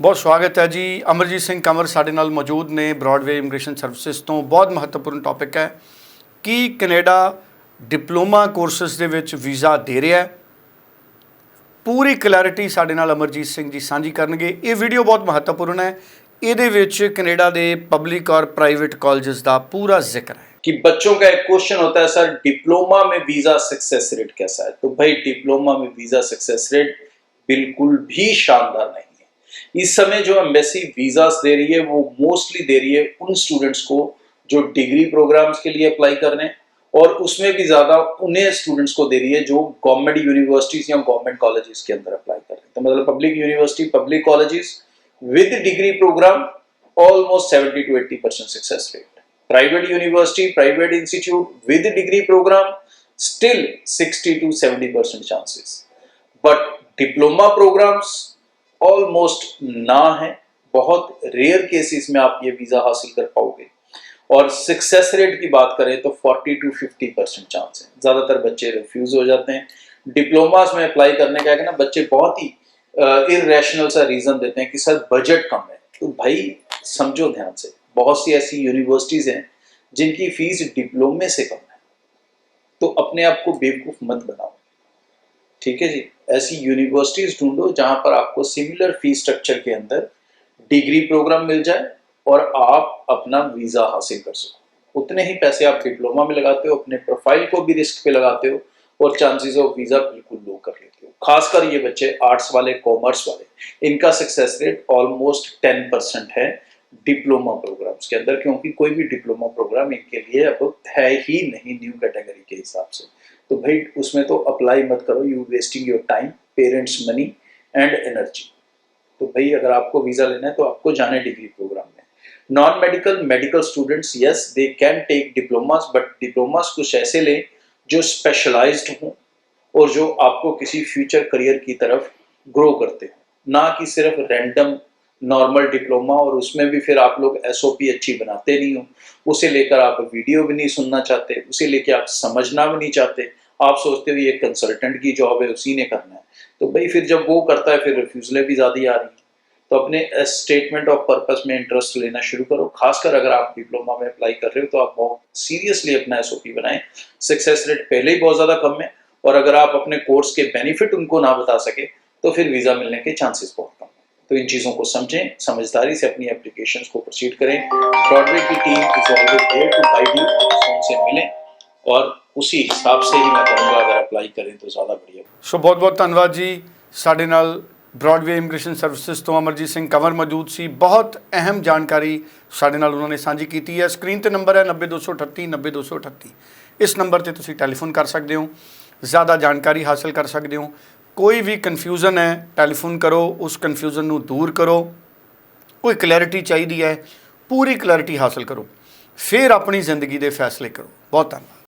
ਬਹੁਤ ਸਵਾਗਤ ਹੈ ਜੀ ਅਮਰਜੀਤ ਸਿੰਘ ਕੰਵਰ ਸਾਡੇ ਨਾਲ ਮੌਜੂਦ ਨੇ ਬ੍ਰੌਡਵੇ ਇਮੀਗ੍ਰੇਸ਼ਨ ਸਰਵਿਸਿਜ਼ ਤੋਂ ਬਹੁਤ ਮਹੱਤਵਪੂਰਨ ਟੌਪਿਕ ਹੈ ਕੀ ਕੈਨੇਡਾ ਡਿਪਲੋਮਾ ਕੋਰਸਸ ਦੇ ਵਿੱਚ ਵੀਜ਼ਾ ਦੇ ਰਿਹਾ ਹੈ ਪੂਰੀ ਕਲੈਰਿਟੀ ਸਾਡੇ ਨਾਲ ਅਮਰਜੀਤ ਸਿੰਘ ਜੀ ਸਾਂਝੀ ਕਰਨਗੇ ਇਹ ਵੀਡੀਓ ਬਹੁਤ ਮਹੱਤਵਪੂਰਨ ਹੈ ਇਹਦੇ ਵਿੱਚ ਕੈਨੇਡਾ ਦੇ ਪਬਲਿਕ ਔਰ ਪ੍ਰਾਈਵੇਟ ਕਾਲਜਸ ਦਾ ਪੂਰਾ ਜ਼ਿਕਰ ਹੈ कि बच्चों का एक क्वेश्चन होता है सर डिप्लोमा में वीजा सक्सेस रेट कैसा है तो भाई डिप्लोमा में वीजा सक्सेस रेट बिल्कुल भी शानदार नहीं है इस समय जो एम्बेसी वीजास दे रही है, वो मोस्टली दे रही है उन स्टूडेंट्स को जो डिग्री प्रोग्राम्स के लिए अप्लाई कर रहे हैं और उसमें भी ज़्यादा उन्हें स्टूडेंट्स को दे रही है जो गवर्नमेंट यूनिवर्सिटीज या गवर्नमेंट कॉलेजेस के अंदर अप्लाई कर रहे हैं। तो मतलब public university public colleges with degree program almost 70 to 80 percent success rate private university, private institute with degree program still 60 to 70 percent chances but diploma programs almost ना है। बहुत रेयर केसेस में आप ये वीज़ा हासिल कर पाओगे। और सक्सेस रेट की बात करें तो 40 टू 50 परसेंट चांस है। ज़्यादातर बच्चे रिफ्यूज हो जाते हैं। डिप्लोमास में अप्लाई करने का है ना, बच्चे बहुत ही इरेशनल सा रीज़न देते हैं कि सर बजट कम है। तो भाई, समझो ध्यान से। बहुत सी ऐसी यूनिवर्सिटीज़ हैं जिनकी फ़ीस डिप्लोमे से कम है। तो अपने आप को बेवकूफ़ मत बनाओ। ठीक है जी? ऐसी यूनिवर्सिटीज़ ढूंढो जहाँ पर आपको सिमिलर फ़ीस स्ट्रक्चर के अंदर डिग्री प्रोग्राम मिल जाए और आप अपना वीज़ा हासिल कर सको। उतने ही पैसे आप डिप्लोमा में लगाते हो, अपने प्रोफ़ाइल को भी रिस्क पे लगाते हो और चांसेस ऑफ़ वीज़ा बिल्कुल लो कर लेते हो। खासकर ये बच्चे आर्ट्स वाले कॉमर्स वाले, इनका success rate almost ten percent है। डिप्लोमा प्रोग्राम्स के अंदर, क्योंकि कोई भी डिप्लोमा प्रोग्राम इनके लिए अब है ही नहीं न्यू कैटेगरी के हिसाब से। तो भाई, उसमें तो अप्लाई मत करो you wasting your time parents money and energy तो भाई, अगर आपको वीज़ा लेना है तो आपको जाना डिग्री प्रोग्राम में। Non medical medical students yes they can take diplomas but diplomas कुछ ऐसे लें जो स्पेशलाइज्ड हों और जो आपको किसी फ्यूचर करियर की तरफ़ ग्रो करते हो। ना कि सिर्फ़ रैंडम नॉर्मल डिप्लोमा और उसमें भी फिर आप लोग एसओपी अच्छी बनाते नहीं हो। उसे लेकर आप वीडियो भी नहीं सुनना चाहते, उसे लेकर आप समझना भी नहीं चाहते। आप सोचते हो ये कंसल्टेंट की जॉब है, उसी ने करना है। तो भाई फिर जब वो करता है, फिर रिफ्यूजलें भी ज़्यादा आ रही हैं। तो अपने स्टेटमेंट ऑफ़ पर्पस में इंटरेस्ट लेना शुरू करो। खासकर अगर आप डिप्लोमा में अप्लाई कर रहे हो तो आप बहुत सीरियसली अपना एसओपी बनाएँ। सक्सेस रेट पहले ही बहुत ज़्यादा कम है और अगर आप अपने कोर्स के बेनिफिट उनको ना बता सके तो फिर वीज़ा मिलने के चांसेस बहुत कम तो इन चीज़ों को समझें समझदारी से अपनी एप्लीकेशंस को प्रोसीड करें ब्रॉडवे की team is always there to guide you phone से मिलें और उसी हिसाब से ही मैं कहूँगा अगर अप्लाई करें तो ज़्यादा बढ़िया ਸੋ ਬਹੁਤ ਬਹੁਤ ਧੰਨਵਾਦ ਜੀ ਸਾਡੇ ਨਾਲ ਬ੍ਰੌਡਵੇ ਇਮੀਗ੍ਰੇਸ਼ਨ ਸਰਵਿਸਿਜ਼ ਤੋਂ ਅਮਰਜੀਤ ਸਿੰਘ ਕੰਵਰ ਮੌਜੂਦ ਸੀ ਬਹੁਤ ਅਹਿਮ ਜਾਣਕਾਰੀ ਸਾਡੇ ਨਾਲ ਉਹਨਾਂ ਨੇ ਸਾਂਝੀ ਕੀਤੀ ਹੈ ਸਕਰੀਨ ਤੇ ਨੰਬਰ ਹੈ 90238 90238 ਇਸ ਨੰਬਰ ਤੇ ਤੁਸੀਂ ਟੈਲੀਫੋਨ ਕਰ ਸਕਦੇ ਹੋ ਜ਼ਿਆਦਾ ਜਾਣਕਾਰੀ ਹਾਸਲ ਕਰ ਸਕਦੇ ਹੋ ਕੋਈ ਵੀ ਕਨਫਿਊਜ਼ਨ ਹੈ ਟੈਲੀਫੋਨ ਕਰੋ, ਉਸ ਕਨਫਿਊਜ਼ਨ ਨੂੰ ਦੂਰ ਕਰੋ। ਕੋਈ ਕਲੈਰਿਟੀ ਚਾਹੀਦੀ ਹੈ, ਪੂਰੀ ਕਲੈਰਿਟੀ ਹਾਸਲ ਕਰੋ। ਫਿਰ ਆਪਣੀ ਜ਼ਿੰਦਗੀ ਦੇ ਫੈਸਲੇ ਕਰੋ। ਬਹੁਤ ਧੰਨਵਾਦ।